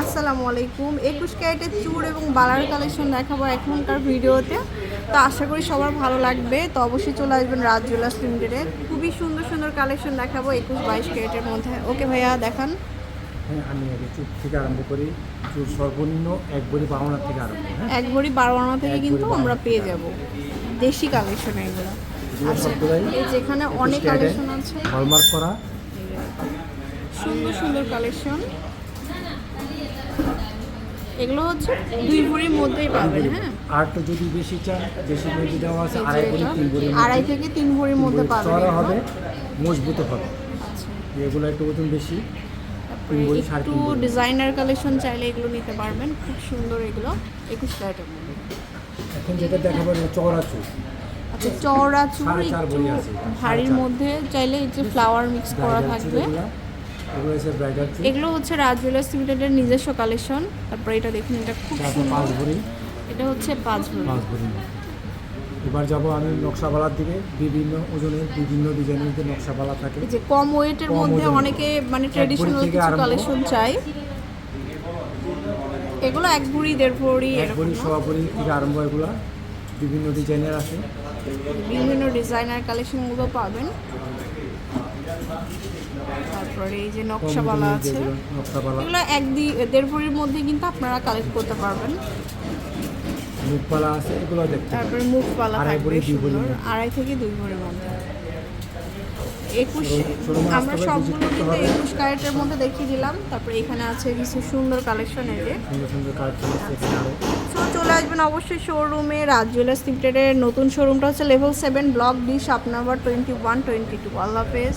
আসসালামু আলাইকুম। একুশ ক্যারেটের চুর এবং বালার কালেকশন দেখাবো এখনকার ভিডিওতে। তো আশা করি সবার ভালো লাগবে। তো অবশ্যই চলে আসবেন রাজ জুয়েলার্স লিমিটেডে খুবই সুন্দর সুন্দর কালেকশন দেখাবো একুশ বাইশ ক্যারেটের মধ্যে। ওকে ভাইয়া দেখান। হ্যাঁ আমি আগে চুর থেকে আরম্ভ করি। চুর সর্বনিম্ন এক বড়ি বারোনার থেকে আরম্ভ হ্যাঁ? এক ভরি বারো আনা থেকে কিন্তু আমরা পেয়ে যাব। দেশি কালেকশন এগুলো। আচ্ছা যেখানে অনেক কালেকশন আছে। হলমার্ক করা। সুন্দর সুন্দর কালেকশন। এগুলো হচ্ছে দুই ভরির মধ্যেই পাবেন হ্যাঁ। আর যদি বেশি চান বেশি বেশি দেওয়া আছে আড়াই এটা, তিন বড়ি আড়াই থেকে তিন ভরির মধ্যে পাবেন চড়া হবে মজবুত হবে। আচ্ছা। এগুলো একটু ওজন বেশি ভরি, একটু ডিজাইনার কালেকশন চাইলে এগুলো নিতে পারবেন খুব সুন্দর এগুলো একুশ ক্যারেটের মধ্যে। এখন যেটা দেখাবো চড়া চুর আচ্ছা চওড়া সাড়ে একটু ভারীর মধ্যে চাইলে এই যে ফ্লাওয়ার মিক্স করা থাকবে। এগুলো হচ্ছে রাজ জুয়েলার্স লিমিটেডের নিজস্ব কালেকশন তারপরে এটা দেখুন এটা খুব সুন্দর। এটা হচ্ছে পাঁচ ভরি। এবার যাব আমি নকশাবালার দিকে। বিভিন্ন ওজনের বিভিন্ন ডিজাইনের যে নকশাবালা থাকে। যে কম ওয়েটের মধ্যে অনেকে মানে ট্রেডিশনাল কিছু কালেকশন চাই এগুলো এক ভরি দেড় ভরি এক ভরি? সোয়া ভরি থেকে আরম্ভ এগুলো। বিভিন্ন ডিজাইনের আছে। বিভিন্ন ডিজাইনার কালেকশনগুলো পাবেন। তারপরে এই যে কম নকশাওয়ালা আছে নকশাবালা এগুলো এক দেড় ভরির মধ্যে কিন্তু আপনারা কালেক্ট করতে পারবেন। মুখপালা আছে এগুলো দেখতে তারপরে মুখপালা আড়াই ভরি, দুই মধ্যে। আড়াই থেকে দুই ভরির মধ্যে। একুশ আমরা সবগুলো কিন্তু একুশ ক্যারেটের মধ্যে দেখিয়ে দিলাম। তারপরে এখানে আছে কিছু সুন্দর কালেকশন যে। সুন্দর সুন্দর কালেকশন আছে চলে আসবেন অবশ্যই শোরুমে রাজ জুয়েলার্স লিমিটেডের নতুন শোরুমটা হচ্ছে level seven block D shop number twenty one twenty two আল্লাহ হাফেজ।